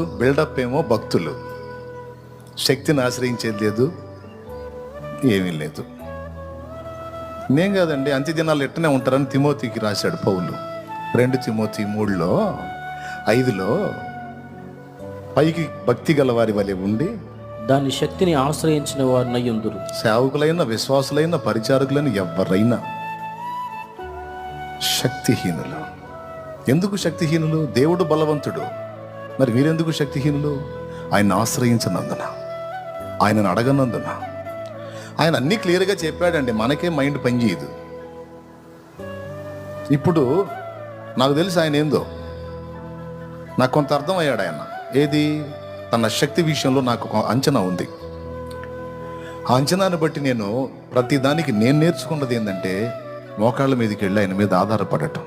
Buildup ఏమో భక్తులు. శక్తిని ఆశ్రయించేది లేదు ఏమీ లేదు. నేను కాదండి అంత్య దినాలు ఎట్టనే ఉంటారని తిమోతికి రాశాడు పౌలు. రెండు తిమోతి మూడులో ఐదులో పైకి భక్తి గల వారి వలె ఉండి దాని శక్తిని ఆశ్రయించిన వారు నయ్యుందురు సేవకులైన విశ్వాసులైన పరిచారకులైన ఎవరైనా శక్తిహీనులు. ఎందుకు శక్తిహీనులు? దేవుడు బలవంతుడు. మరి మీరెందుకు శక్తిహీనులు? ఆయన ఆశ్రయించినందున ఆయనను అడగనందున. ఆయన అన్నీ క్లియర్గా చెప్పాడండి మనకే మైండ్ పనిచేయదు. ఇప్పుడు నాకు తెలుసు ఆయన ఏందో. నాకు కొంత అర్థమయ్యాడు ఆయన. ఏది? తన శక్తి విషయంలో నాకు ఒక అంచనా ఉంది. ఆ అంచనాను బట్టి నేను ప్రతిదానికి నేను నేర్చుకున్నది ఏంటంటే మోకాళ్ళ మీదకి వెళ్ళి ఆయన మీద ఆధారపడటం.